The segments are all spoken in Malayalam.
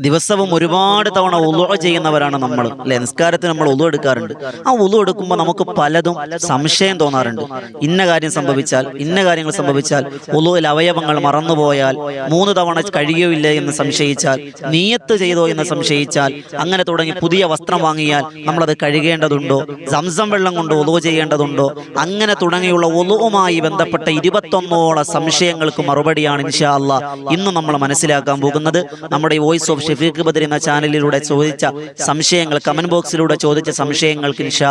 ദിവസവും ഒരുപാട് തവണ ഉളു ചെയ്യുന്നവരാണ് നമ്മൾ അല്ലെ? നിസ്കാരത്തിന് നമ്മൾ ഉളു എടുക്കാറുണ്ട്. ആ ഉളു എടുക്കുമ്പോൾ നമുക്ക് പലതും സംശയം തോന്നാറുണ്ട്. ഇന്ന കാര്യം സംഭവിച്ചാൽ ഇന്ന കാര്യങ്ങൾ സംഭവിച്ചാൽ ഉളുവിൽ അവയവങ്ങൾ മറന്നുപോയാൽ മൂന്ന് തവണ കഴിയുകയില്ല എന്ന് സംശയിച്ചാൽ നീയത്ത് ചെയ്തോ എന്ന് സംശയിച്ചാൽ അങ്ങനെ തുടങ്ങി പുതിയ വസ്ത്രം വാങ്ങിയാൽ നമ്മളത് കഴുകേണ്ടതുണ്ടോ? സംസം വെള്ളം കൊണ്ട് ഉളു ചെയ്യേണ്ടതുണ്ടോ? അങ്ങനെ തുടങ്ങിയുള്ള ഉളുവുമായി ബന്ധപ്പെട്ട ഇരുപത്തൊന്നോളം സംശയങ്ങൾക്ക് മറുപടിയാണ് ഇൻഷാ അല്ല ഇന്ന് നമ്മൾ മനസ്സിലാക്കാൻ പോകുന്നത്. നമ്മുടെ വോയിസ് ഓഫ് ഷെഫീഖ് ബദർ എന്ന ചാനലിലൂടെ ചോദിച്ച സംശയങ്ങൾ കമന്റ് ബോക്സിലൂടെ ചോദിച്ച സംശയങ്ങൾക്ക് ഇൻഷാ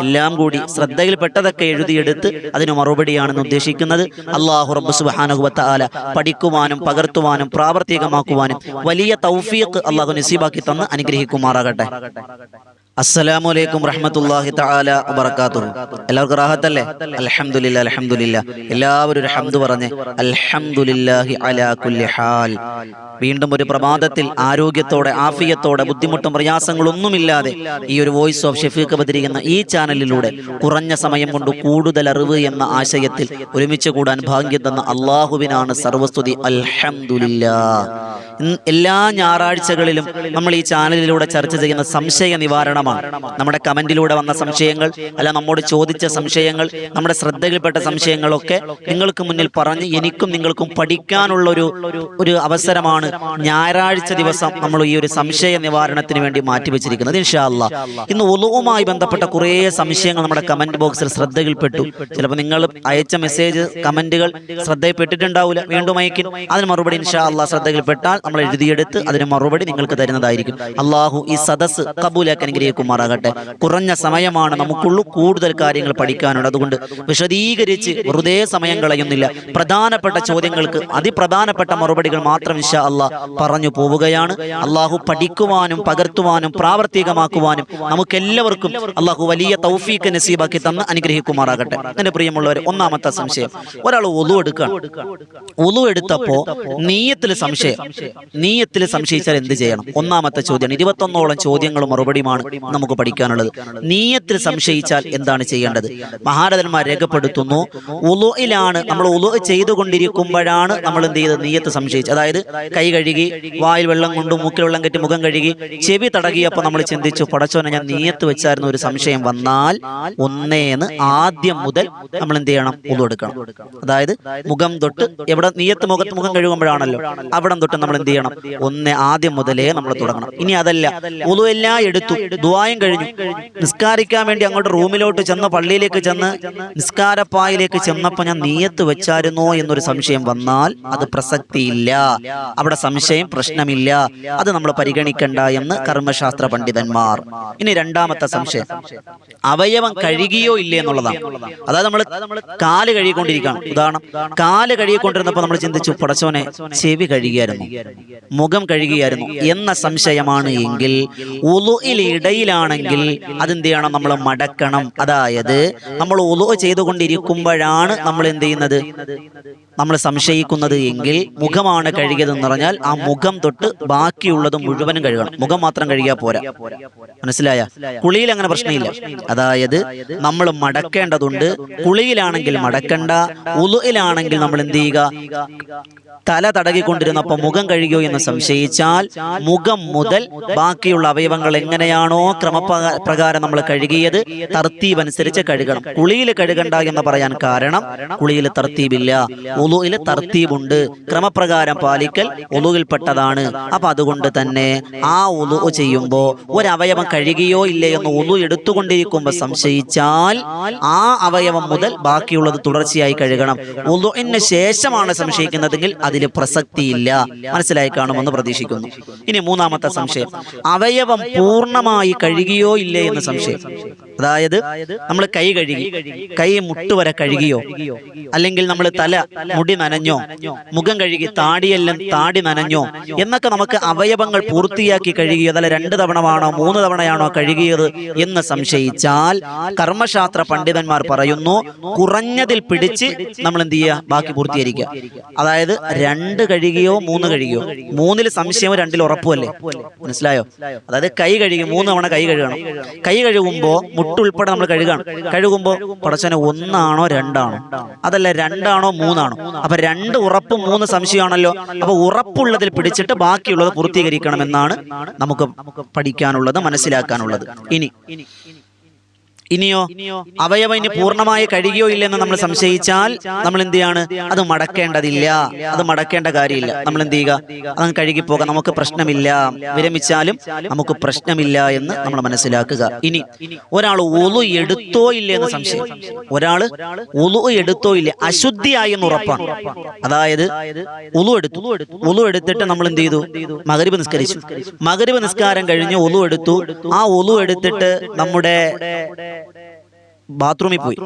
എല്ലാം കൂടി ശ്രദ്ധയിൽപ്പെട്ടതൊക്കെ എഴുതിയെടുത്ത് അതിന് മറുപടിയാണെന്ന് ഉദ്ദേശിക്കുന്നത് അള്ളാഹു റബ്ബ് സുബ്ഹാനഹു ആല പഠിക്കുവാനും പകർത്തുവാനും പ്രാവർത്തികമാക്കുവാനും വലിയ തൗഫീഖ് അള്ളാഹു നസീബാക്കി തന്ന് അനുഗ്രഹിക്കുമാറാകട്ടെ. അസ്സലാമു അലൈക്കും റഹ്മത്തുള്ളാഹി തആല വബറകാതുഹു. എല്ലാവർക്കും റാഹത്തല്ലേ? അൽഹംദുലില്ലാ അൽഹംദുലില്ലാ എല്ലാവരും ഒരു ഹംദ് പറഞ്ഞ് അൽഹംദുലില്ലാഹി അലാ കുല്ലി ഹാൽ. വീണ്ടും ഒരു പ്രഭാതത്തിൽ ആരോഗ്യത്തോടെ ആഫിയത്തോടെ ബുദ്ധിമുട്ടും പ്രയാസങ്ങളൊന്നുമില്ലാതെ ഈ ഒരു വോയിസ് ഓഫ് ഷെഫീഖ് ബദിരിക്കുന്ന ഈ ചാനലിലൂടെ കുറഞ്ഞ സമയം കൊണ്ട് കൂടുതൽ അറിവ് എന്ന ആശയത്തിൽ ഒരുമിച്ച് കൂടാൻ ഭാഗ്യം തന്ന അള്ളാഹുവിനാണ് സർവസ്തുതി. അൽഹംദുലില്ലാ എല്ലാ ഞായറാഴ്ചകളിലും നമ്മൾ ഈ ചാനലിലൂടെ ചർച്ച ചെയ്യുന്ന സംശയ നിവാരണമാണ്. നമ്മുടെ കമന്റിലൂടെ വന്ന സംശയങ്ങൾ അല്ല നമ്മോട് ചോദിച്ച സംശയങ്ങൾ നമ്മുടെ ശ്രദ്ധയിൽപ്പെട്ട സംശയങ്ങളൊക്കെ നിങ്ങൾക്ക് മുന്നിൽ പറഞ്ഞ് എനിക്കും നിങ്ങൾക്കും പഠിക്കാനുള്ള ഒരു ഒരു അവസരമാണ് ഞായറാഴ്ച ദിവസം നമ്മൾ ഈ ഒരു സംശയ നിവാരണത്തിന് വേണ്ടി മാറ്റിവെച്ചിരിക്കുന്നത്. ഇൻഷാല്ല ഇന്ന് ഒതുവുമായി ബന്ധപ്പെട്ട കുറേ സംശയങ്ങൾ നമ്മുടെ കമന്റ് ബോക്സിൽ ശ്രദ്ധയിൽപ്പെട്ടു. ചിലപ്പോൾ നിങ്ങൾ അയച്ച മെസ്സേജ് കമന്റുകൾ ശ്രദ്ധയിൽപ്പെട്ടിട്ടുണ്ടാവില്ല വീണ്ടും അയക്കും അതിന് മറുപടി ഇൻഷാ അല്ലാ ശ്രദ്ധയിൽപ്പെട്ടാൽ നമ്മൾ എഴുതിയെടുത്ത് അതിന് മറുപടി നിങ്ങൾക്ക് തരുന്നതായിരിക്കും. അള്ളാഹു ഈ സദസ് കബൂലാക്കി അനുഗ്രഹിക്കുമാറാകട്ടെ. കുറഞ്ഞ സമയമാണ് നമുക്കുള്ളൂ കൂടുതൽ കാര്യങ്ങൾ പഠിക്കാനുണ്ട് അതുകൊണ്ട് വിശദീകരിച്ച് വെറുതെ സമയം കളയുന്നില്ല. പ്രധാനപ്പെട്ട ചോദ്യങ്ങൾക്ക് അതിപ്രധാനപ്പെട്ട മറുപടികൾ മാത്രം ഇൻഷാ അള്ളാഹ് പറഞ്ഞു പോവുകയാണ്. അള്ളാഹു പഠിക്കുവാനും പകർത്തുവാനും പ്രാവർത്തികമാക്കുവാനും നമുക്കെല്ലാവർക്കും അള്ളാഹു വലിയ തൗഫീഖ് നസീബാക്കി തന്ന് അനുഗ്രഹിക്കുമാറാകട്ടെ. എന്റെ പ്രിയമുള്ളവർ ഒന്നാമത്തെ സംശയം. ഒരാൾ ഒലു എടുക്കുകയാണ് ഒലു എടുത്തപ്പോ നീയത്തിൽ സംശയം. നീയത്തിൽ സംശയിച്ചാൽ എന്ത് ചെയ്യണം? ഒന്നാമത്തെ ചോദ്യമാണ് ഇരുപത്തൊന്നോളം ചോദ്യങ്ങളും മറുപടിയുമാണ് നമുക്ക് പഠിക്കാനുള്ളത്. നീയത്തിൽ സംശയിച്ചാൽ എന്താണ് ചെയ്യേണ്ടത്? മഹാരഥന്മാർ രേഖപ്പെടുത്തുന്നു ഉലോയിലാണ് നമ്മൾ ഉലോ ചെയ്തുകൊണ്ടിരിക്കുമ്പോഴാണ് നമ്മൾ എന്ത് ചെയ്തത്? നീയത്ത് സംശയിച്ചത് അതായത് കൈ കഴുകി വായിൽ വെള്ളം കൊണ്ട് മൂക്കിൽ വെള്ളം കെട്ടി മുഖം കഴുകി ചെവി തടകിയപ്പോൾ നമ്മൾ ചിന്തിച്ചു പടച്ചോനെ ഞാൻ നീയത്ത് വെച്ചായിരുന്ന ഒരു സംശയം വന്നാൽ ഒന്നേന്ന് ആദ്യം മുതൽ നമ്മൾ എന്ത് ചെയ്യണം? ഉലു എടുക്കണം അതായത് മുഖം തൊട്ട് എവിടെ നീയത്ത് മുഖത്ത് മുഖം കഴുകുമ്പോഴാണല്ലോ. അവിടം തൊട്ട് നമ്മൾ എന്ത് ചെയ്യണം ഒന്ന് ആദ്യം മുതലേ നമ്മൾ തുടങ്ങണം. ഇനി അതല്ല. ഉളു എല്ലാം എടുത്തു. ദുവായും കഴിഞ്ഞു. നിസ്കാരിക്കാൻ വേണ്ടി അങ്ങോട്ട് റൂമിലോട്ട് ചെന്ന് പള്ളിയിലേക്ക് ചെന്ന് നിസ്കാരപ്പായിലേക്ക് ചെന്നപ്പോൾ ഞാൻ നീയത്ത് വെച്ചായിരുന്നോ എന്നൊരു സംശയം വന്നാൽ അത് പ്രസക്തിയില്ല. അവിടെ സംശയം പ്രശ്നമില്ല. അത് നമ്മൾ പരിഗണിക്കണ്ട എന്ന് കർമ്മശാസ്ത്ര പണ്ഡിതന്മാർ. ഇനി രണ്ടാമത്തെ സംശയം. അവയവം കഴുകിയോ ഇല്ലേ എന്നുള്ളതാണ് അതായത് നമ്മൾ കാൽ കഴുകിക്കൊണ്ടിരിക്കുകയാണ്. ഉദാഹരണം കാൽ കഴുകിക്കൊണ്ടിരുന്നപ്പോൾ നമ്മൾ ചിന്തിച്ചു പടച്ചോനെ ചെവി കഴുകിയായിരുന്നു. മുഖം കഴുകിയായിരുന്നു എന്ന സംശയമാണ് എങ്കിൽ ഉളുയിൽ ഇടയിലാണെങ്കിൽ അതെന്ത് ചെയ്യണം നമ്മൾ മടക്കണം. അതായത് നമ്മൾ ഉലു ചെയ്തുകൊണ്ടിരിക്കുമ്പോഴാണ് നമ്മൾ എന്ത് ചെയ്യുന്നത്? നമ്മൾ സംശയിക്കുന്നത് എങ്കിൽ മുഖമാണ് കഴുകിയതെന്ന് പറഞ്ഞാൽ ആ മുഖം തൊട്ട് ബാക്കിയുള്ളത് മുഴുവനും കഴുകണം. മുഖം മാത്രം കഴുകിയാൽ പോരാ. മനസ്സിലായ? കുളിയിൽ അങ്ങനെ പ്രശ്നമില്ല. അതായത് നമ്മൾ മടക്കേണ്ടതുണ്ട്. കുളിയിലാണെങ്കിൽ മടക്കണ്ട. ഉലുയിലാണെങ്കിൽ നമ്മൾ എന്ത് ചെയ്യുക? തല തടകിക്കൊണ്ടിരുന്നപ്പോൾ മുഖം കഴുകിയോ എന്ന് സംശയിച്ചാൽ മുഖം മുതൽ ബാക്കിയുള്ള അവയവങ്ങൾ എങ്ങനെയാണോ ക്രമപ്രകാരം നമ്മൾ കഴുകിയത് തർത്തീബ് അനുസരിച്ച് കഴുകണം. കുളിയിൽ കഴുകണ്ട എന്ന് പറയാൻ കാരണം കുളിയിൽ തർത്തീബില്ല. ഉളുയിൽ തർത്തീബുണ്ട്. ക്രമപ്രകാരം പാലിക്കൽ ഒലുവിൽപ്പെട്ടതാണ് അപ്പൊ അതുകൊണ്ട് തന്നെ ആ ഒലു ചെയ്യുമ്പോൾ ഒരവയവം കഴുകിയോ ഇല്ലേ എന്ന് ഒലു എടുത്തുകൊണ്ടിരിക്കുമ്പോൾ സംശയിച്ചാൽ ആ അവയവം മുതൽ ബാക്കിയുള്ളത് തുടർച്ചയായി കഴുകണം. ഒലുവിന് ശേഷമാണ് സംശയിക്കുന്നതെങ്കിൽ അതിൽ പ്രസക്തിയില്ല. മനസ്സിലായി? കാണുമെന്ന് പ്രതീക്ഷിക്കുന്നു. ഇനി മൂന്നാമത്തെ സംശയം. അവയവം പൂർണമായി കഴുകിയോ ഇല്ലേ എന്ന സംശയം. അതായത് നമ്മൾ കൈ കഴുകി കൈ മുട്ടുവരെ കഴുകിയോ അല്ലെങ്കിൽ നമ്മൾ തല മുടി നനഞ്ഞോ മുഖം കഴുകി താടിയെല്ലാം താടി നനഞ്ഞോ എന്നൊക്കെ നമുക്ക് അവയവങ്ങൾ പൂർത്തിയാക്കി കഴുകിയോ അതല്ല രണ്ട് തവണമാണോ മൂന്ന് തവണയാണോ കഴുകിയത് എന്ന് സംശയിച്ചാൽ കർമ്മശാസ്ത്ര പണ്ഡിതന്മാർ പറയുന്നു കുറഞ്ഞതിൽ പിടിച്ച് നമ്മൾ എന്ത് ചെയ്യുക? ബാക്കി പൂർത്തീകരിക്കുക. അതായത് രണ്ട് കഴുകിയോ മൂന്ന് കഴുകിയോ. മൂന്നിൽ സംശയം രണ്ടിൽ ഉറപ്പുമല്ലേ? മനസ്സിലായോ? അതായത് കൈ കഴുകി മൂന്ന് തവണ കൈ കഴുകണം. കൈ കഴുകുമ്പോ മുട്ടുൾപ്പെടെ നമ്മൾ കഴുകണം. കഴുകുമ്പോൾ പടച്ചനെ ഒന്നാണോ രണ്ടാണോ? അതല്ല രണ്ടാണോ മൂന്നാണോ? അപ്പൊ രണ്ട് ഉറപ്പും മൂന്ന് സംശയമാണല്ലോ. അപ്പൊ ഉറപ്പുള്ളതിൽ പിടിച്ചിട്ട് ബാക്കിയുള്ളത് പൂർത്തീകരിക്കണം എന്നാണ് നമുക്ക് പഠിക്കാനുള്ളത് മനസ്സിലാക്കാനുള്ളത്. ഇനി ഇനിയോ അവയവ ഇനി പൂർണമായി കഴിയുകയോ ഇല്ലെന്ന് നമ്മൾ സംശയിച്ചാൽ നമ്മൾ എന്ത് ചെയ്യാണ് അത് മടക്കേണ്ടതില്ല. അത് മടക്കേണ്ട കാര്യമില്ല. നമ്മൾ എന്ത് ചെയ്യുക? അതങ്ങ് കഴുകി പോകാം നമുക്ക് പ്രശ്നമില്ല. വിരമിച്ചാലും നമുക്ക് പ്രശ്നമില്ല എന്ന് നമ്മൾ മനസ്സിലാക്കുക. ഇനി ഒരാൾ ഒളു എടുത്തോ ഇല്ല എന്ന് സംശയം ഒരാൾ ഒളു എടുത്തോ ഇല്ല? അശുദ്ധിയായി എന്ന് ഉറപ്പാണ്. അതായത് ഒളു എടുത്തു. ഒളു എടുത്തിട്ട് നമ്മൾ എന്ത് ചെയ്തു? മകരിബ് നിസ്കരിച്ചു. മകരിബ് നിസ്കാരം കഴിഞ്ഞ് ഒളു എടുത്തു. ആ ഒളു എടുത്തിട്ട് നമ്മുടെ 네. 네. ബാത്റൂമിൽ പോയി.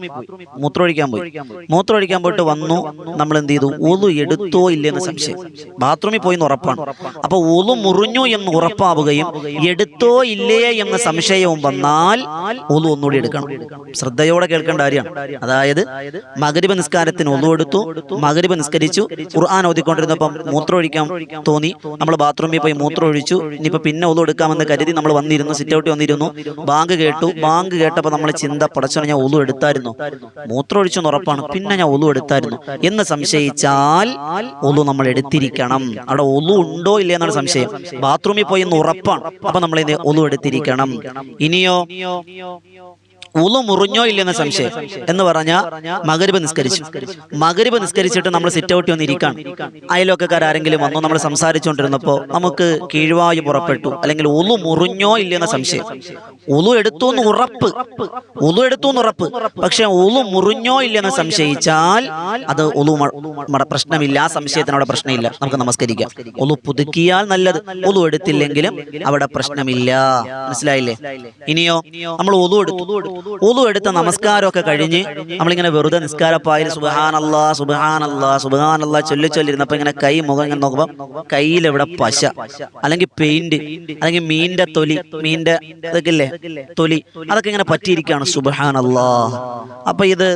മൂത്രമൊഴിക്കാൻ പോയി. മൂത്രമൊഴിക്കാൻ പോയിട്ട് വന്നു. നമ്മൾ എന്ത് ചെയ്തു? ഒതു എടുത്തോ ഇല്ലെന്ന് സംശയം. ബാത്റൂമിൽ പോയി എന്ന് ഉറപ്പാണ്. അപ്പൊ ഒതു മുറിഞ്ഞു എന്ന് ഉറപ്പാവുകയും എടുത്തോ ഇല്ലേ എന്ന സംശയവും വന്നാൽ ഒതു ഒന്നുകൂടി എടുക്കണം. ശ്രദ്ധയോടെ കേൾക്കേണ്ട കാര്യമാണ്. അതായത് മകരിപ നിസ്കാരത്തിന് ഒതു എടുത്തു. മകരിപ നിസ്കരിച്ചു. ഖുർആൻ ഓതിക്കൊണ്ടിരുന്നപ്പം മൂത്രമൊഴിക്കാൻ തോന്നി. നമ്മൾ ബാത്റൂമിൽ പോയി മൂത്രം ഒഴിച്ചു ഇനിയിപ്പോ പിന്നെ ഒതു എടുക്കാമെന്ന് കരുതി നമ്മൾ വന്നിരുന്നു സിറ്റ് ഔട്ട് വന്നിരുന്നു. ബാങ്ക് കേട്ടു. ബാങ്ക് കേട്ടപ്പോൾ നമ്മൾ ചിന്ത പടച്ചോ ഞാൻ ഒളു എടുത്തായിരുന്നു. മൂത്രം ഒഴിച്ചെന്ന് ഉറപ്പാണ്. പിന്നെ ഞാൻ ഒളു എടുത്തായിരുന്നു. എന്ന് സംശയിച്ചാൽ ഒളു നമ്മൾ എടുത്തിരിക്കണം. അവിടെ ഒളു ഉണ്ടോ ഇല്ലേ എന്നാണ് സംശയം. ബാത്റൂമിൽ പോയി എന്ന് ഉറപ്പാണ്. അപ്പൊ നമ്മൾ ഇത് ഒളു എടുത്തിരിക്കണം. ഇനിയോ? ഉളു മുറിഞ്ഞോ ഇല്ലെന്ന സംശയം എന്ന് പറഞ്ഞ മകരിബ് നിസ്കരിച്ചു. മകരിബ് നിസ്കരിച്ചിട്ട് നമ്മൾ സിറ്റ് ഔട്ടി വന്നിരിക്കാൻ അയലോക്കാർ ആരെങ്കിലും വന്നു നമ്മൾ സംസാരിച്ചുകൊണ്ടിരുന്നപ്പോൾ നമുക്ക് കീഴ്വായു പുറപ്പെട്ടു. അല്ലെങ്കിൽ ഉളു മുറിഞ്ഞോ ഇല്ലെന്ന സംശയം. ഉളു എടുത്തു എന്ന് ഉറപ്പ്. ഉളു എടുത്തു എന്ന് ഉറപ്പ്. പക്ഷെ ഉളു മുറിഞ്ഞോ ഇല്ലെന്ന് സംശയിച്ചാൽ അത് ഉളു പ്രശ്നമില്ല. ആ സംശയത്തിനവിടെ പ്രശ്നമില്ല. നമുക്ക് നമസ്കരിക്കാം. ഉളു പുതുക്കിയാൽ നല്ലത്. ഉളു എടുത്തില്ലെങ്കിലും അവിടെ പ്രശ്നമില്ല. മനസ്സിലായില്ലേ? ഇനിയോ? നമ്മൾ ഉളു എടുത്തു. ഉളു എടുത്ത നമസ്കാരമൊക്കെ കഴിഞ്ഞ് നമ്മളിങ്ങനെ വെറുതെ നിസ്കാരപ്പായിൽ സുബഹാനല്ലാ സുബഹാനല്ലാ സുബഹാനല്ലാ ചൊല്ലി ചൊല്ലിരുന്നപ്പോ ഇങ്ങനെ കൈ മുഖം ഇങ്ങനെ നോക്കുമ്പോ കയ്യിലെവിടെ പശ? അല്ലെങ്കിൽ പെയിന്റ് അല്ലെങ്കിൽ മീനിന്റെ തൊലി മീനിന്റെ ഇതൊക്കെ ഇല്ലേ തൊലി അതൊക്കെ ഇങ്ങനെ പറ്റിയിരിക്കുകയാണ് സുബഹാനല്ലാ. അപ്പൊ ഇത്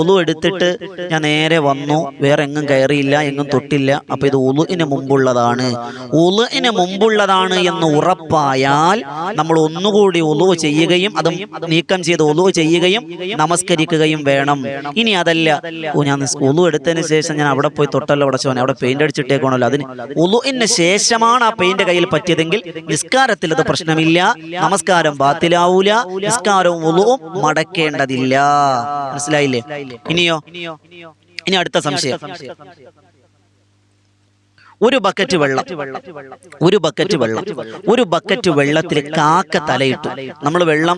ഒലു എടുത്തിട്ട് ഞാൻ നേരെ വന്നു. വേറെ എങ്ങും കയറിയില്ല എങ്ങും തൊട്ടില്ല. അപ്പൊ ഇത് ഉളുവിന് മുമ്പുള്ളതാണ്. ഉളുവിന് മുമ്പുള്ളതാണ് എന്ന് ഉറപ്പായാൽ നമ്മൾ ഒന്നുകൂടി ഉളു ചെയ്യുകയും അതും നീക്കം ചെയ്ത് ഉളുവ് ചെയ്യുകയും നമസ്കരിക്കുകയും വേണം. ഇനി അതല്ല. ഓ ഞാൻ ഉളു എടുത്തതിന് ശേഷം ഞാൻ അവിടെ പോയി തൊട്ടല്ലോ ഉടച്ചോനെ അവിടെ പെയിന്റ് അടിച്ചിട്ടേക്കണല്ലോ അതിന് ഉളുവിന് ശേഷമാണ് ആ പെയിന്റ് കയ്യിൽ പറ്റിയതെങ്കിൽ നിസ്കാരത്തിൽ അത് പ്രശ്നമില്ല. നമസ്കാരം ബാത്തിലാവൂല. നിസ്കാരവും ഉളുവും മടക്കേണ്ടതില്ല. മനസ്സിലായില്ലേ? ഇനിയോ? ഇനി അടുത്ത സംശയം. ഒരു ബക്കറ്റ് വെള്ളം. ഒരു ബക്കറ്റ് വെള്ളം. ഒരു ബക്കറ്റ് വെള്ളത്തിൽ കാക്ക തലയിട്ടു. നമ്മൾ വെള്ളം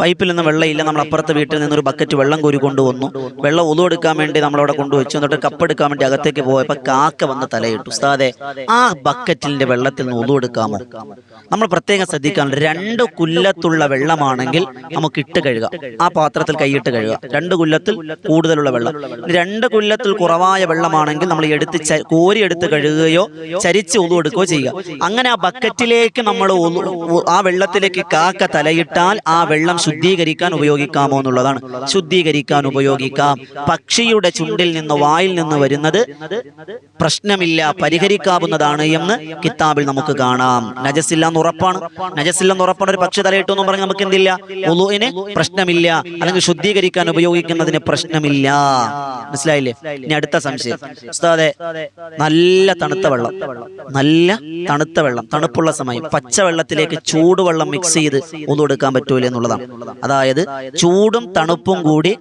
പൈപ്പിൽ നിന്ന് വെള്ളമില്ല നമ്മൾ അപ്പുറത്തെ വീട്ടിൽ നിന്ന് ഒരു ബക്കറ്റ് വെള്ളം കോരി കൊണ്ടുവന്നു. വെള്ളം ഒതു എടുക്കാൻ വേണ്ടി നമ്മളവിടെ കൊണ്ടുവച്ചു. എന്നിട്ട് കപ്പ് എടുക്കാൻ വേണ്ടി അകത്തേക്ക് പോയപ്പോൾ കാക്ക വന്ന് തലയിട്ടു. സാതെ ആ ബക്കറ്റിന്റെ വെള്ളത്തിൽ നിന്ന് ഒതു എടുക്കാമോ? നമ്മൾ പ്രത്യേകം ശ്രദ്ധിക്കാൻ രണ്ട് കുല്ലത്തുള്ള വെള്ളമാണെങ്കിൽ നമുക്ക് ഇട്ട് കഴുകാം. ആ പാത്രത്തിൽ കൈയിട്ട് കഴുകാം. രണ്ട് കുല്ലത്തിൽ കൂടുതലുള്ള വെള്ളം. രണ്ട് കുല്ലത്തിൽ കുറവായ വെള്ളമാണെങ്കിൽ നമ്മൾ എടുത്ത് കോരി എടുത്ത് കഴുകുകയോ ചരിച്ച് ഉളു എടുക്കുകയോ ചെയ്യുക. അങ്ങനെ ആ ബക്കറ്റിലേക്ക് നമ്മൾ ആ വെള്ളത്തിലേക്ക് കാക്ക തലയിട്ടാൽ ആ വെള്ളം ശുദ്ധീകരിക്കാൻ ഉപയോഗിക്കാമോ എന്നുള്ളതാണ്. ശുദ്ധീകരിക്കാൻ ഉപയോഗിക്കാം. പക്ഷിയുടെ ചുണ്ടിൽ നിന്ന് വായിൽ നിന്ന് വരുന്നത് പ്രശ്നമില്ല പരിഹരിക്കാവുന്നതാണ് എന്ന് കിതാബിൽ നമുക്ക് കാണാം. നജസില്ല എന്ന് ഉറപ്പാണ്. നജസില്ല എന്ന് ഉറപ്പാണ്. ഒരു പക്ഷി തലയിട്ടു എന്ന് പറഞ്ഞാൽ നമുക്ക് എന്തില്ല? ഉളുവിന് പ്രശ്നമില്ല. അല്ലെങ്കിൽ ശുദ്ധീകരിക്കാൻ ഉപയോഗിക്കുന്നതിന് പ്രശ്നമില്ല. മനസ്സിലായില്ലേ? ഇനി അടുത്ത സംശയം. നല്ല വെള്ളം. നല്ല തണുത്ത വെള്ളം. തണുപ്പുള്ള സമയം. പച്ചവെള്ളത്തിലേക്ക് ചൂടുവെള്ളം മിക്സ് ചെയ്ത് ഒന്നും എടുക്കാൻ പറ്റൂല എന്നുള്ളതാണ്. അതായത് ചൂടും തണുപ്പും കൂടി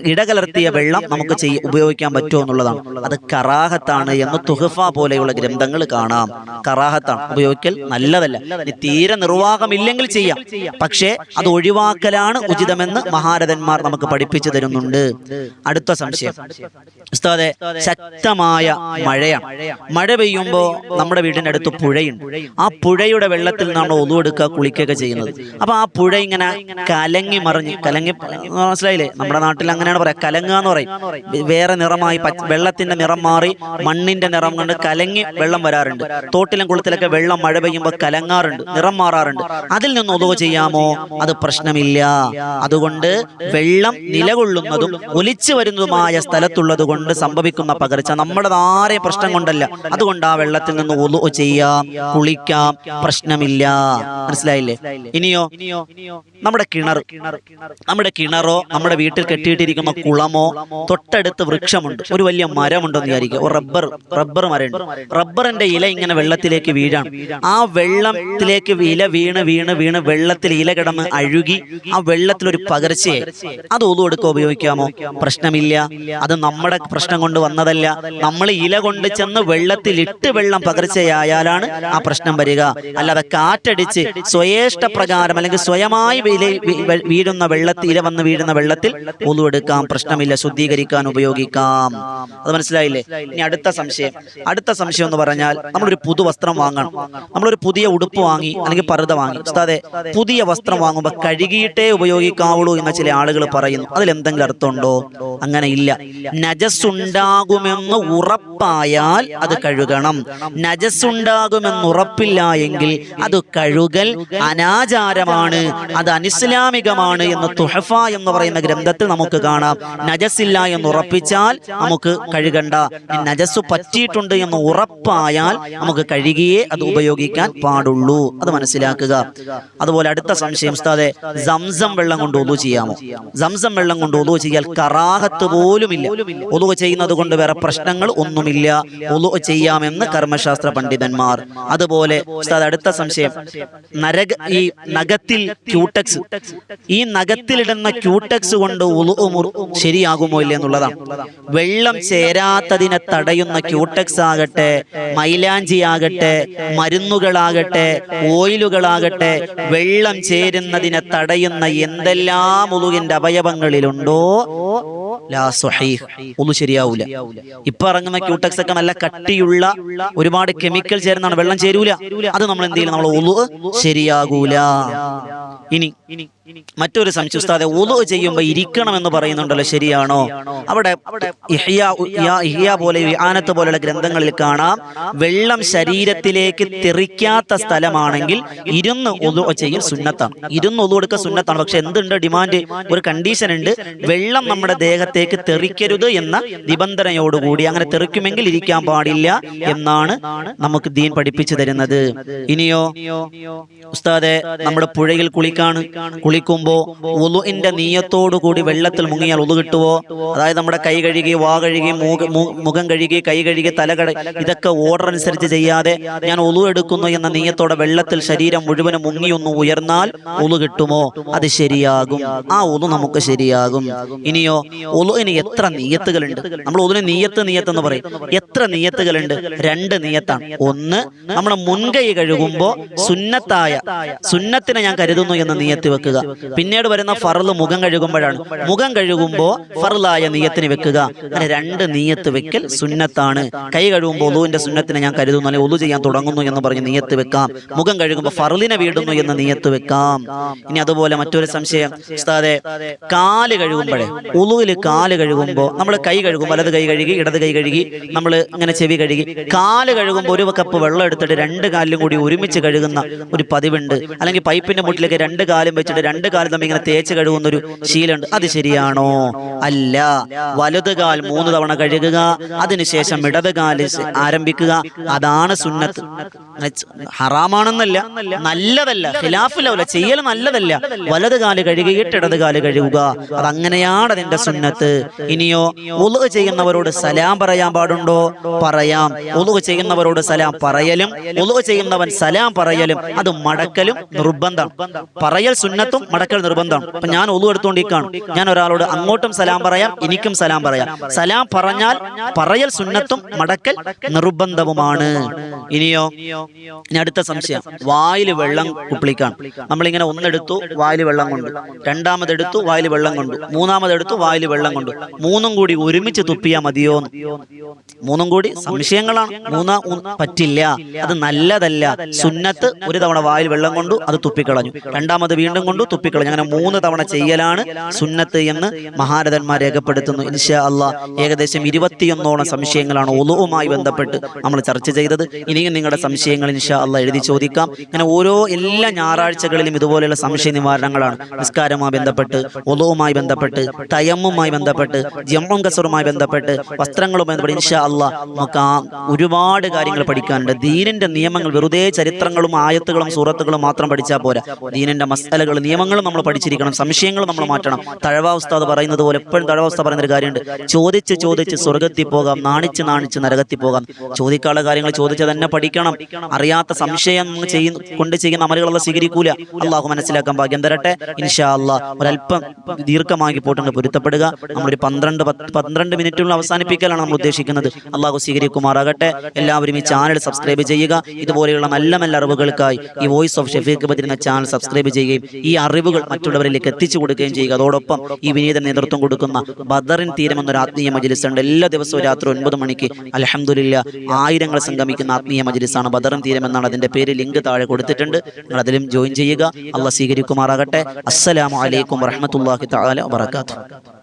ഇടകലർത്തിയ വെള്ളം നമുക്ക് ചെയ്യ ഉപയോഗിക്കാൻ പറ്റുമോ എന്നുള്ളതാണ്. അത് കറാഹത്താണ് എന്ന് തുഹഫ പോലെയുള്ള ഗ്രന്ഥങ്ങൾ കാണാം. കറാഹത്താണ്. ഉപയോഗിക്കൽ നല്ലതല്ല. തീരെ നിർവാഹമില്ലെങ്കിൽ ചെയ്യാം. പക്ഷേ അത് ഒഴിവാക്കലാണ് ഉചിതമെന്ന് മഹാരഥന്മാർ നമുക്ക് പഠിപ്പിച്ചു തരുന്നുണ്ട്. അടുത്ത സംശയം. ശക്തമായ മഴയാണ് മഴ പെയ്യുമ്പോൾ നമ്മുടെ വീടിന്റെ അടുത്ത് പുഴയുണ്ട്. ആ പുഴയുടെ വെള്ളത്തിൽ നമ്മൾ ഒതുവെടുക്കുക കുളിക്കുകയൊക്കെ ചെയ്യുന്നത്. അപ്പോൾ ആ പുഴ ഇങ്ങനെ കലങ്ങി മറിഞ്ഞ് കലങ്ങി മനസ്സിലായില്ലേ? നമ്മുടെ നാട്ടിൽ അങ്ങനെയാണ് പറയാ. കലങ്ങുക എന്ന് പറയും വേറെ നിറമായി വെള്ളത്തിന്റെ നിറം മാറി മണ്ണിന്റെ നിറം കൊണ്ട് കലങ്ങി വെള്ളം വരാറുണ്ട്. തോട്ടിലും കുളത്തിലൊക്കെ വെള്ളം മഴ പെയ്യുമ്പോൾ കലങ്ങാറുണ്ട്. നിറം മാറാറുണ്ട്. അതിൽ നിന്ന് ഒതുവ് ചെയ്യാമോ? അത് പ്രശ്നമില്ല. അതുകൊണ്ട് വെള്ളം നിലകൊള്ളുന്നതും ഒലിച്ചു വരുന്നതുമായ സ്ഥലത്തുള്ളത് കൊണ്ട് സംഭവിക്കുന്ന പകർച്ച നമ്മുടെ ആരെയും പ്രശ്നം കൊണ്ടല്ല. അതുകൊണ്ട് ആ വെള്ളത്തിൽ നിന്ന് ഒതു ചെയ്യാം കുളിക്കാം പ്രശ്നമില്ല. മനസ്സിലായില്ലേ? ഇനിയോ? നമ്മുടെ കിണർ. നമ്മുടെ കിണറോ നമ്മുടെ വീട്ടിൽ കെട്ടിയിട്ടിരിക്കുന്ന കുളമോ തൊട്ടടുത്ത് വൃക്ഷമുണ്ട്. ഒരു വലിയ മരമുണ്ടെന്ന് വിചാരിക്കുക. ഒരു റബ്ബർ റബ്ബർ മരമുണ്ട്. റബ്ബറിന്റെ ഇല ഇങ്ങനെ വെള്ളത്തിലേക്ക് വീഴാണ് ആ വെള്ളത്തിലേക്ക് ഇല വീണ് വീണ് വീണ് വെള്ളത്തിൽ ഇല കിടന്ന് അഴുകി ആ വെള്ളത്തിൽ ഒരു പകർച്ചയായി അത് ഒതു എടുക്കുക ഉപയോഗിക്കാമോ? പ്രശ്നമില്ല. അത് നമ്മുടെ പ്രശ്നം കൊണ്ട് വന്നതല്ല. നമ്മൾ ഇല കൊണ്ട് ചെന്ന് വെള്ളത്തിൽ ഇട്ട് വെള്ളം പകർച്ചയായാലാണ് ആ പ്രശ്നം വരിക. അല്ലാതെ കാറ്റടിച്ച് സ്വയേഷ്ട പ്രകാരം അല്ലെങ്കിൽ സ്വയമായി വീഴുന്ന വെള്ളത്തിൽ ഇല വന്ന് വീഴുന്ന വെള്ളത്തിൽ ഒതുവെടുക്കാം പ്രശ്നമില്ല. ശുദ്ധീകരിക്കാൻ ഉപയോഗിക്കാം. അത് മനസ്സിലായില്ലേ? ഇനി അടുത്ത സംശയം. അടുത്ത സംശയം എന്ന് പറഞ്ഞാൽ നമ്മളൊരു പുതു വസ്ത്രം വാങ്ങണം. നമ്മളൊരു പുതിയ ഉടുപ്പ് വാങ്ങി അല്ലെങ്കിൽ പറുത വാങ്ങി. ഉസ്താദെ പുതിയ വസ്ത്രം വാങ്ങുമ്പോൾ കഴുകിയിട്ടേ ഉപയോഗിക്കാവുള്ളൂ എന്ന് ചില ആളുകൾ പറയുന്നു. അതിൽ എന്തെങ്കിലും അർത്ഥമുണ്ടോ? അങ്ങനെ ഇല്ല. നജസ് ഉണ്ടാകുമെന്ന് ഉറപ്പായാൽ അത് കഴുകണം. നജസ്സുണ്ടാകുമെന്ന് ഉറപ്പില്ല എങ്കിൽ അത് കഴുകൽ അനാചാരമാണ്. അത് അനിസ്ലാമികമാണ് എന്ന് തുഹഫ എന്ന് പറയുന്ന ഗ്രന്ഥത്തിൽ നമുക്ക് കാണാം. നജസ്സില്ല എന്ന് ഉറപ്പിച്ചാൽ നമുക്ക് കഴുകണ്ട. നജസ് പറ്റിയിട്ടുണ്ട് എന്ന് ഉറപ്പായാൽ നമുക്ക് കഴുകിയേ അത് ഉപയോഗിക്കാൻ പാടുള്ളൂ. അത് മനസ്സിലാക്കുക. അതുപോലെ അടുത്ത സംശയം ഉസ്താദെ സംസം വെള്ളം കൊണ്ട് ഒതു ചെയ്യാമോ? സംസം വെള്ളം കൊണ്ട് ഒതു ചെയ്യാൽ കറാഹത്ത് പോലുമില്ല. ഒതു ചെയ്യുന്നത് കൊണ്ട് വേറെ പ്രശ്നങ്ങൾ ഒന്നുമില്ല ഉളു ചെയ്യാമെന്ന് കർമ്മശാസ്ത്ര പണ്ഡിതന്മാർ. അതുപോലെ അടുത്ത സംശയം. നരക ഈ നഗത്തിൽ ക്യൂട്ടക്സ്. ഈ നഖത്തിലിടുന്ന ക്യൂട്ടക്സ് കൊണ്ട് ഉളു ശരിയാകുമോ ഇല്ല എന്നുള്ളതാണ്. വെള്ളം ചേരാത്തതിനെ തടയുന്ന ക്യൂട്ടക്സ് ആകട്ടെ മൈലാഞ്ചി ആകട്ടെ മരുന്നുകളാകട്ടെ ഓയിലുകളാകട്ടെ വെള്ളം ചേരുന്നതിനെ തടയുന്ന എന്തെല്ലാം ഉളുവിന്റെ അവയവങ്ങളിലുണ്ടോ? ലാ ശരിയാവൂല. ഇപ്പൊ ഇറങ്ങുന്ന ക്യൂടെക്സ് ഒക്കെ നല്ല കട്ടിയുള്ള ഒരുപാട് കെമിക്കൽ ചേരുന്നതാണ്. വെള്ളം ചേരൂല. അത് നമ്മൾ എന്ത് ചെയ്യില്ല നമ്മൾ ശരിയാകൂല. ഇനി മറ്റൊരു സംശയം ഉസ്താദെ ഉദു ചെയ്യുമ്പോൾ ഇരിക്കണം എന്ന് പറയുന്നുണ്ടല്ലോ ശരിയാണോ? അവിടെ ഇഹിയ പോലെ വിഹാനത്ത് പോലെയുള്ള ഗ്രന്ഥങ്ങളിൽ കാണാം. വെള്ളം ശരീരത്തിലേക്ക് തെറിക്കാത്ത സ്ഥലമാണെങ്കിൽ ഇരുന്ന് ഉദു ചെയ്യൽ സുന്നത്താണ് ഇരുന്ന് ഉദു എടുക്കുക സുന്നത്താണ് പക്ഷെ എന്തുണ്ട് ഡിമാൻഡ്? ഒരു കണ്ടീഷൻ ഉണ്ട് വെള്ളം നമ്മുടെ ദേഹത്തേക്ക് തെറിക്കരുത് എന്ന നിബന്ധനയോടുകൂടി അങ്ങനെ തെറിക്കുമെങ്കിൽ ഇരിക്കാൻ പാടില്ല എന്നാണ് നമുക്ക് ദീൻ പഠിപ്പിച്ചു തരുന്നത്. ഇനിയോ? ഉസ്താദെ നമ്മുടെ പുഴയിൽ കുളിക്കാണ് കുളിക്കുമ്പോ ഉളുവിന്റെ നീയത്തോടു കൂടി വെള്ളത്തിൽ മുങ്ങിയാൽ ഉളു കിട്ടുവോ? അതായത് നമ്മുടെ കൈ കഴുകി വാ കഴുകി മുഖം കഴുകി കൈ കഴുകി തല കട ഇതൊക്കെ ഓർഡർ അനുസരിച്ച് ചെയ്യാതെ ഞാൻ ഉളു എടുക്കുന്നു എന്ന നീയത്തോടെ വെള്ളത്തിൽ ശരീരം മുഴുവനും മുങ്ങിയൊന്നു ഉയർന്നാൽ ഉളു കിട്ടുമോ? അത് ശരിയാകും. ആ ഉളു നമുക്ക് ശരിയാകും. ഇനിയോ ഒളുവിന് എത്ര നീയത്തുകളുണ്ട്? നമ്മൾ ഉളുവിന് നീയത്ത് നീയത്ത് എന്ന് പറയും. എത്ര നീയത്തുകളുണ്ട്? രണ്ട് നീയത്താണ്. ഒന്ന് നമ്മുടെ മുൻകൈ കഴുകുമ്പോ സുന്നത്തായ സുന്നത്തിനെ ഞാൻ കരുതുന്നു എന്ന് നീയത്ത് വെക്കുക. പിന്നീട് വരുന്ന ഫറൽ മുഖം കഴുകുമ്പോഴാണ്. മുഖം കഴുകുമ്പോൾ ഫറലായ നീയത്തിന് വെക്കുക. അങ്ങനെ രണ്ട് നീയത്ത് വെക്കൽ സുന്നത്താണ്. കൈ കഴുകുമ്പോൾ ഒലുവിന്റെ സുന്നത്തിനെ ഞാൻ കരുതുന്നു. അല്ലെങ്കിൽ ഒലു ചെയ്യാൻ തുടങ്ങുന്നു എന്ന് പറഞ്ഞ് നീയത്ത് വെക്കാം. മുഖം കഴുകുമ്പോൾ ഫറലിനെ വീടുന്നു എന്ന് നീയത്ത് വെക്കാം. ഇനി അതുപോലെ മറ്റൊരു സംശയം. ഉസ്താദെ കാൽ കഴുകുമ്പോഴേ ഉളുവിൽ കാൽ കഴുകുമ്പോൾ നമ്മൾ കൈ കഴുകും വലത് കൈ കഴുകി ഇടത് കൈ കഴുകി നമ്മൾ ഇങ്ങനെ ചെവി കഴുകി. കാൽ കഴുകുമ്പോൾ ഒരു കപ്പ് വെള്ളം എടുത്തിട്ട് രണ്ട് കാലിലും കൂടി ഒരുമിച്ച് കഴുകുന്ന ഒരു പതിവുണ്ട്. അല്ലെങ്കിൽ പൈപ്പിന്റെ മുട്ടിലേക്ക് രണ്ട് കാലും വെച്ചിട്ട് രണ്ട് കാലം തമ്മിൽ ഇങ്ങനെ തേച്ച് കഴുകുന്ന ഒരു ശീലമുണ്ട്. അത് ശരിയാണോ? അല്ല. വലത് കാൽ മൂന്ന് തവണ കഴുകുക അതിനുശേഷം ഇടത് കാൽ ആരംഭിക്കുക. അതാണ് സുന്നത്ത്. ഹറാമാണെന്നല്ല. നല്ലതല്ല. ഖിലാഫില്ല ചെയ്യൽ നല്ലതല്ല. വലത് കാൽ കഴുകിയിട്ട് ഇടത് കാൽ കഴുകുക. അതങ്ങനെയാണ് അതിന്റെ സുന്നത്ത്. ഇനിയോ ഉളുക ചെയ്യുന്നവരോട് സലാം പറയാൻ പാടുണ്ടോ? പറയാം. ഉളുക ചെയ്യുന്നവരോട് സലാം പറയലും ഉളുക ചെയ്യുന്നവൻ സലാം പറയലും അത് മടക്കലും നിർബന്ധം. പറയൽ സുന്നത്തും മടക്കൽ നിർബന്ധമാണ് അപ്പൊ ഞാൻ ഒതു എടുത്തുകൊണ്ട് കാണും ഞാൻ ഒരാളോട് അങ്ങോട്ടും സലാം പറയാം എനിക്കും സലാം പറയാം. സലാം പറഞ്ഞാൽ പറയൽ സുന്നത്തും മടക്കൽ നിർബന്ധവുമാണ്. ഇനിയോ? ഇനി അടുത്ത സംശയം. വായിൽ വെള്ളം കുപ്പിളിക്കാണ്. നമ്മളിങ്ങനെ ഒന്നെടുത്തു വായിൽ വെള്ളം കൊണ്ട്. രണ്ടാമതെടുത്തു വായിൽ വെള്ളം കൊണ്ടു. മൂന്നാമതെടുത്തു വായിൽ വെള്ളം കൊണ്ടു. മൂന്നും കൂടി ഒരുമിച്ച് തുപ്പിയാ മതിയോ മൂന്നും കൂടി സംശയങ്ങളാണ്. മൂന്നാ പറ്റില്ല. അത് നല്ലതല്ല. സുന്നത്ത് ഒരു തവണ വായിൽ വെള്ളം കൊണ്ടു അത് തുപ്പിക്കളഞ്ഞു. രണ്ടാമത് വീണ്ടും കൊണ്ടു തുപ്പിക്കളഞ്ഞു അങ്ങനെ മൂന്ന് തവണ ചെയ്യലാണ് സുന്നത്ത് എന്ന് മഹാരഥന്മാർ രേഖപ്പെടുത്തുന്നു. ഇൻഷാ അള്ളാ ഏകദേശം ഇരുപത്തിയൊന്നോളം സംശയങ്ങളാണ് ഒലുവുമായി ബന്ധപ്പെട്ട് നമ്മൾ ചർച്ച ചെയ്തത്. ഇനിയും നിങ്ങളുടെ സംശയങ്ങൾ ഇൻഷാ അള്ളാ എഴുതി ചോദിക്കാം. അങ്ങനെ ഓരോ എല്ലാ ഞായറാഴ്ചകളിലും ഇതുപോലെയുള്ള സംശയ നിവാരണങ്ങളാണ് നിസ്കാരവുമായി ബന്ധപ്പെട്ട് ഒലുവുമായി ബന്ധപ്പെട്ട് തയമ്മുമായി ബന്ധപ്പെട്ട് ജമ്മും കസറുമായി ബന്ധപ്പെട്ട് വസ്ത്രങ്ങളുമായി ബന്ധപ്പെട്ട് ഇൻഷാ അള്ളാ നമുക്ക് ആ ഒരുപാട് കാര്യങ്ങൾ പഠിക്കാനുണ്ട്. ദീനിന്റെ നിയമങ്ങൾ വെറുതെ ചരിത്രങ്ങളും ആയത്തുകളും സൂറത്തുകളും മാത്രം പഠിച്ചാൽ പോരാ. ദീനിന്റെ മസാലകൾ നിയമങ്ങളും നമ്മൾ പഠിച്ചിരിക്കണം സംശയങ്ങൾ നമ്മൾ മാറ്റണം. തഴവാവസ്ഥ പറയുന്നത് പോലെ എപ്പോഴും തഴവാവസ്ഥ ഉസ്താദ് പറയുന്ന ഒരു കാര്യമുണ്ട്. ചോദിച്ച് ചോദിച്ച് സ്വർഗത്തിൽ പോകാം നാണിച്ച് നാണിച്ച് നരകത്തിൽ പോകാം. ചോദിക്കാനുള്ള കാര്യങ്ങൾ ചോദിച്ച് തന്നെ പഠിക്കണം. അറിയാത്ത സംശയം ചെയ്യുന്ന കൊണ്ട് ചെയ്യുന്ന അമലുകളെ സ്വീകരിക്കൂല. അള്ളാഹു മനസ്സിലാക്കാൻ ഭാഗ്യം തരട്ടെ. ഇൻഷാ അള്ളാഹ് ഒരല്പം ദീർഘമാക്കി പോട്ടുണ്ട് പൊരുത്തപ്പെടുക. നമ്മളൊരു പന്ത്രണ്ട് പന്ത്രണ്ട് മിനിറ്റിനുള്ള അവസാനിപ്പിക്കലാണ് നമ്മൾ ഉദ്ദേശിക്കുന്നത്. അള്ളാഹു സ്വീകരിക്കുമാറാകട്ടെ. എല്ലാവരും ഈ ചാനൽ സബ്സ്ക്രൈബ് ചെയ്യുക. ഇതുപോലെയുള്ള നല്ല നല്ല അറിവുകൾക്കായി ഈ voice of Shefeeq Badir channel subscribe ചെയ്യുകയും ഈ അറിവുകൾ മറ്റുള്ളവരിലേക്ക് എത്തിച്ചു കൊടുക്കുകയും ചെയ്യുക. അതോടൊപ്പം ഈ വിനീത നേതൃത്വം കൊടുക്കുന്ന ബദറിൻ തീരം എന്നൊരു ആത്മീയ മജ്ലിസ് ഉണ്ട് എല്ലാ ദിവസവും രാത്രി ഒൻപത് മണിക്ക് അലഹമുല്ല ആയിരങ്ങൾ സംഗമിക്കുന്ന ആത്മീയ മജിലിസാണ് ബദറിൻ തീരം എന്നാണ് അതിന്റെ പേര്. ലിങ്ക് താഴെ കൊടുത്തിട്ടുണ്ട്. നിങ്ങൾ അതിലും ജോയിൻ ചെയ്യുക. അള്ള സ്വീകരിക്കുമാറാകട്ടെ. അസ്സലാമു അലൈക്കും വറഹമത്തല്ലാഹി താല വബറകാതുഹു.